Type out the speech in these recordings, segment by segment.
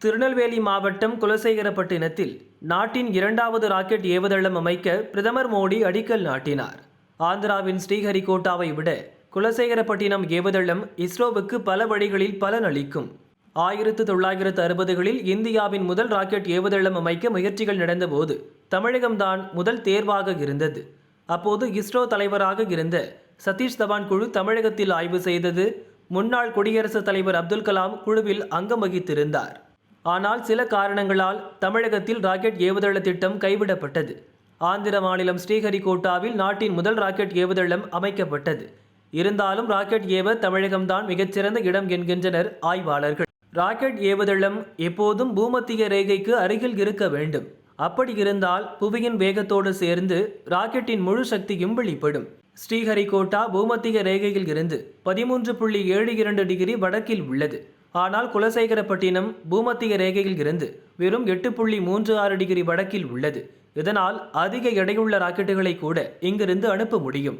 திருநெல்வேலி மாவட்டம் குலசேகரப்பட்டினத்தில் நாட்டின் இரண்டாவது ராக்கெட் ஏவுதளம் அமைக்க பிரதமர் மோடி அடிக்கல் நாட்டினார். ஆந்திராவின் ஸ்ரீஹரிகோட்டாவை விட குலசேகரப்பட்டினம் ஏவுதளம் இஸ்ரோவுக்கு பல வழிகளில் பலனளிக்கும் ஆயிரத்து தொள்ளாயிரத்து அறுபதுகளில் இந்தியாவின் முதல் ராக்கெட் ஏவுதளம் அமைக்க முயற்சிகள் நடந்தபோது தமிழகம்தான் முதல் தேர்வாக இருந்தது. அப்போது இஸ்ரோ தலைவராக இருந்த சதீஷ் தவான் குழு தமிழகத்தில் ஆய்வு செய்தது முன்னாள் குடியரசுத் தலைவர் அப்துல் கலாம் குழுவில் அங்கம் வகித்திருந்தார் ஆனால் சில காரணங்களால் தமிழகத்தில் ராக்கெட் ஏவுதள திட்டம் கைவிடப்பட்டது. ஆந்திர மாநிலம் ஸ்ரீஹரிகோட்டாவில் நாட்டின் முதல் ராக்கெட் ஏவுதளம் அமைக்கப்பட்டது. இருந்தாலும் ராக்கெட் ஏவ தமிழகம்தான் மிகச்சிறந்த இடம் என்கின்றனர் ஆய்வாளர்கள். ராக்கெட் ஏவுதளம் எப்போதும் பூமத்திய ரேகைக்கு அருகில் இருக்க வேண்டும். அப்படி இருந்தால் புவியின் வேகத்தோடு சேர்ந்து ராக்கெட்டின் முழு சக்தியும் வெளிப்படும். ஸ்ரீஹரிகோட்டா பூமத்திய ரேகையில் இருந்து பதிமூன்று புள்ளி ஏழு இரண்டு டிகிரி வடக்கில் உள்ளது. ஆனால் குலசேகரப்பட்டினம் பூமத்திய ரேகையில் இருந்து வெறும் எட்டு புள்ளி மூன்று ஆறு டிகிரி வடக்கில் உள்ளது. இதனால் அதிக எடையுள்ள ராக்கெட்டுகளை கூட இங்கிருந்து அனுப்ப முடியும்.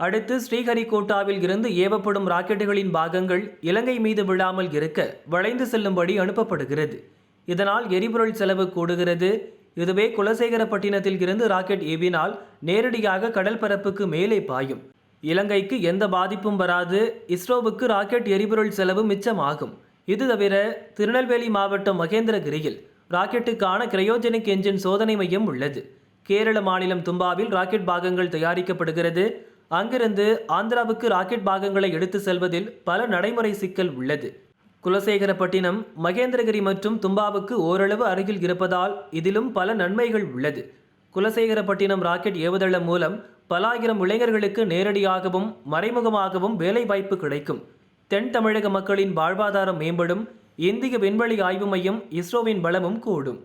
அடுத்து ஸ்ரீஹரிகோட்டாவில் இருந்து ஏவப்படும் ராக்கெட்டுகளின் பாகங்கள் இலங்கை மீது விழாமல் இருக்க வளைந்து செல்லும்படி அனுப்பப்படுகிறது. இதனால் எரிபொருள் செலவு கூடுகிறது. இதுவே குலசேகரப்பட்டினத்தில் இருந்து ராக்கெட் ஏவினால் நேரடியாக கடல் பரப்புக்கு மேலே பாயும். இலங்கைக்கு எந்த பாதிப்பும் வராது. இஸ்ரோவுக்கு ராக்கெட் எரிபொருள் செலவு மிச்சமாகும். இது தவிர திருநெல்வேலி மாவட்டம் மகேந்திரகிரியில் ராக்கெட்டுக்கான கிரையோஜெனிக் என்ஜின் சோதனை மையம் உள்ளது. கேரள மாநிலம் தும்பாவில் ராக்கெட் பாகங்கள் தயாரிக்கப்படுகிறது. அங்கிருந்து ஆந்திராவுக்கு ராக்கெட் பாகங்களை எடுத்து செல்வதில் பல நடைமுறை சிக்கல் உள்ளது. குலசேகரப்பட்டினம் மகேந்திரகிரி மற்றும் தும்பாவுக்கு ஓரளவு அருகில் இருப்பதால் இதிலும் பல நன்மைகள் உள்ளது. குலசேகரப்பட்டினம் ராக்கெட் ஏவுதளம் மூலம் பல ஆயிரம் இளைஞர்களுக்கு நேரடியாகவும் மறைமுகமாகவும் வேலைவாய்ப்பு கிடைக்கும். தென் தமிழக மக்களின் வாழ்வாதாரம் மேம்படும் இந்திய விண்வெளி ஆய்வு மையம் இஸ்ரோவின் பலமும் கூடும்.